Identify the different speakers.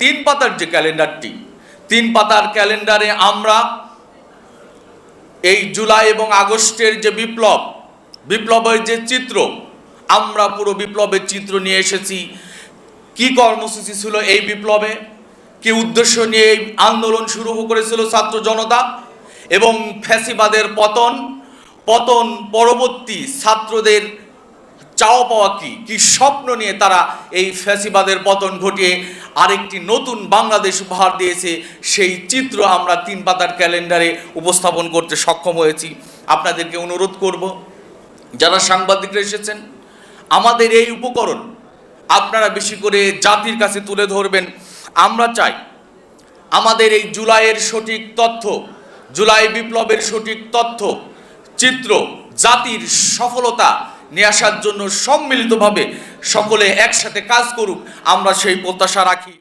Speaker 1: তিন পাতার যে ক্যালেন্ডারটি, তিন পাতার ক্যালেন্ডারে আমরা এই জুলাই এবং আগস্টের যে বিপ্লব, বিপ্লবের যে চিত্র, আমরা পুরো বিপ্লবের চিত্র নিয়ে এসেছি। কি কর্মসূচি ছিল এই বিপ্লবে? কি উদ্দেশ্য নিয়ে এই আন্দোলন শুরু করেছিল ছাত্র জনতা এবং ফ্যাসিবাদের পতন? পতন পরবর্তী ছাত্রদের চাওয়া পাওয়া কি? কি স্বপ্ন নিয়ে তারা এই ফ্যাসিবাদের পতন ঘটিয়ে আরেকটি নতুন বাংলাদেশ উপহার দিয়েছে, সেই চিত্র আমরা তিন পাতার ক্যালেন্ডারে উপস্থাপন করতে সক্ষম হয়েছি। আপনাদেরকে অনুরোধ করব, যারা সাংবাদিকরা এসেছেন, আমাদের এই উপকরণ আপনারা বেশি করে জাতির কাছে তুলে ধরবেন। আমরা চাই আমাদের এই জুলাইয়ের সঠিক তথ্য, জুলাই বিপ্লবের সঠিক তথ্য, চিত্র, জাতির সফলতা নিয়ে আসার জন্য সম্মিলিতভাবে সকলে একসাথে কাজ করুক আমরা সেই প্রত্যাশা রাখি।